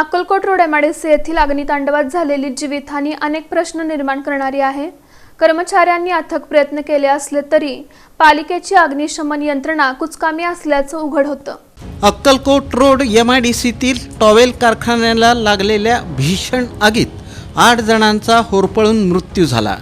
Akkalkot road MIDC येथील अग्नितांडवात झालेली जीवितहानी अनेक प्रश्न निर्माण करणारी आहे. कर्मचाऱ्यांनी अथक प्रयत्न केले असले तरी पालिकेची अग्निशमन यंत्रणा कुचकामी असल्याचं उघड होतं. Akkalkot road M I D सीतील towel कारखान्याला लागलेल्या भीषण आगीत आठ जणांचा होरपळून मृत्यू झाला.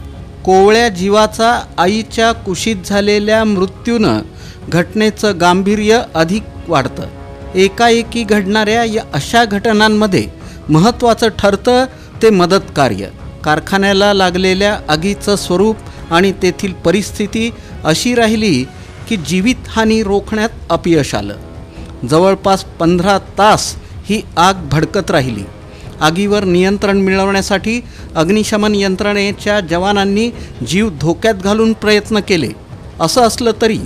कोवळ्या जीवाचा आईच्या कुशीत झालेल्या मृत्यूनं घटनेचं गांभीर्य अधिक वाढतं. एकाएकी घडणाऱ्या या अशा घटनांमध्ये महत्त्वाचं ठरतं ते मदतकार्य. कारखान्याला लागलेल्या आगीचं स्वरूप आणि तेथील परिस्थिती अशी राहिली की जीवितहानी रोखण्यात अपयश आलं. जवळपास पंधरा तास ही आग भडकत राहिली. आगीवर नियंत्रण मिळवण्यासाठी अग्निशमन यंत्रणेच्या जवानांनी जीव धोक्यात घालून प्रयत्न केले. असं असलं तरी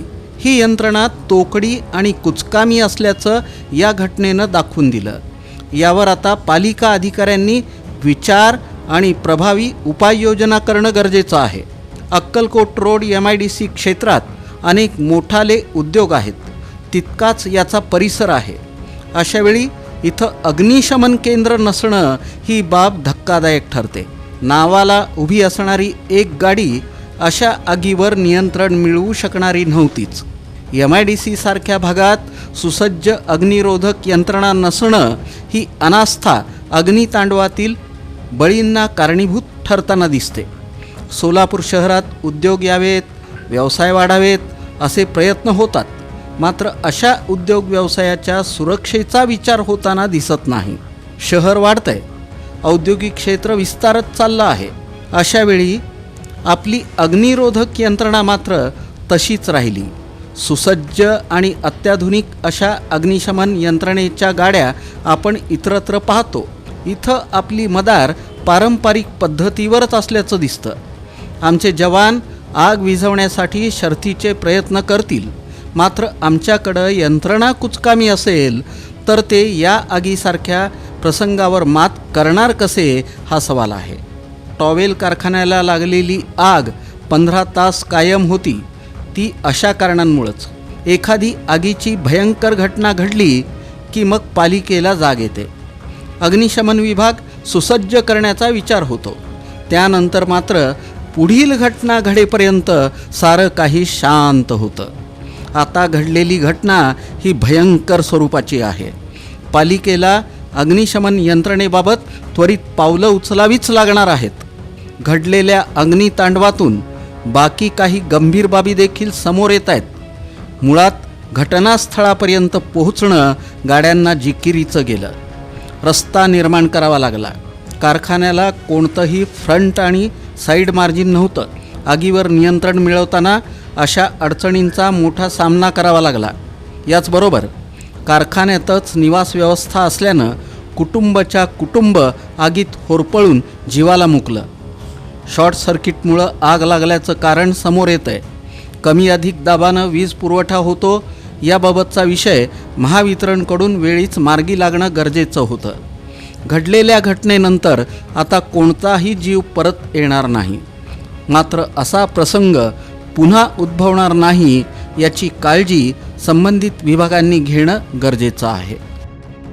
ही यंत्रणा तोकडी आणि कुचकामी असल्याचं या घटनेनं दाखवून दिलं. यावर आता पालिका अधिकाऱ्यांनी विचार आणि प्रभावी उपाययोजना करणं गरजेचं आहे. Akkalkot road M I D C क्षेत्रात अनेक मोठाले उद्योग आहेत. तितकाच याचा परिसर आहे. अशावेळी इथं अग्निशमन केंद्र नसणं ही बाब धक्कादायक ठरते. नावाला उभी असणारी एक गाडी अशा आगीवर नियंत्रण मिळवू शकणारी नव्हतीच. एम आय डी सी सारख्या भागात सुसज्ज अग्निरोधक यंत्रणा नसणं ही अनास्था अग्नितांडवातील बळींना कारणीभूत ठरताना दिसते. सोलापूर शहरात उद्योग यावेत व्यवसाय वाढावेत असे प्रयत्न होतात. मात्र अशा उद्योग व्यवसायाच्या सुरक्षेचा विचार होताना दिसत नाही. शहर वाढतंय. औद्योगिक क्षेत्र विस्तारत चाललं आहे. अशावेळी आपली अग्निरोधक यंत्रणा मात्र तशीच राहिली. सुसज्ज आणि अत्याधुनिक अशा अग्निशमन यंत्रणेच्या गाड्या आपण इतरत्र पाहतो. इथं आपली मदार पारंपरिक पद्धतीवरच असल्याचं दिसतं. आमचे जवान आग विझवण्यासाठी शर्थीचे प्रयत्न करतील. मात्र आमच्याकडं यंत्रणा कुचकामी असेल तर ते या आगीसारख्या प्रसंगावर मात करणार कसे हा सवाल आहे. टॉवेल कारखान्याला लागलेली आग पंधरा तास कायम होती. ती अशा कारणांमुळंच. एखादी आगीची भयंकर घटना घडली की मग पालिकेला जाग येते. अग्निशमन विभाग सुसज्ज करण्याचा विचार होतो. त्यानंतर मात्र पुढील घटना घडेपर्यंत सारं काही शांत होतं. आता घडलेली घटना ही भयंकर स्वरूपाची आहे. पालिकेला अग्निशमन यंत्रणेबाबत त्वरित पावलं उचलावीच लागणार आहेत. घडलेल्या अग्नितांडवातून बाकी काही गंभीर बाबी देखील समोर येत आहेत. मुळात घटनास्थळापर्यंत पोहोचणं गाड्यांना जिकिरीचं गेलं. रस्ता निर्माण करावा लागला. कारखान्याला कोणतंही फ्रंट आणि साईड मार्जिन नव्हतं. आगीवर नियंत्रण मिळवताना अशा अडचणींचा मोठा सामना करावा लागला. याचबरोबर कारखान्यातच निवास व्यवस्था असल्यानं कुटुंबाच्या कुटुंब आगीत होरपळून जीवाला मुकलं. शॉर्ट सर्किटमुळं आग लागल्याचं कारण समोर येतं आहे कमी अधिक दाबानं वीज पुरवठा होतो याबाबतचा विषय महावितरणकडून वेळीच मार्गी लागणं गरजेचं होतं. घडलेल्या घटनेनंतर आता कोणताही जीव परत येणार नाही. मात्र असा प्रसंग पुन्हा उद्भवणार नाही याची काळजी संबंधित विभागांनी घेणं गरजेचं आहे.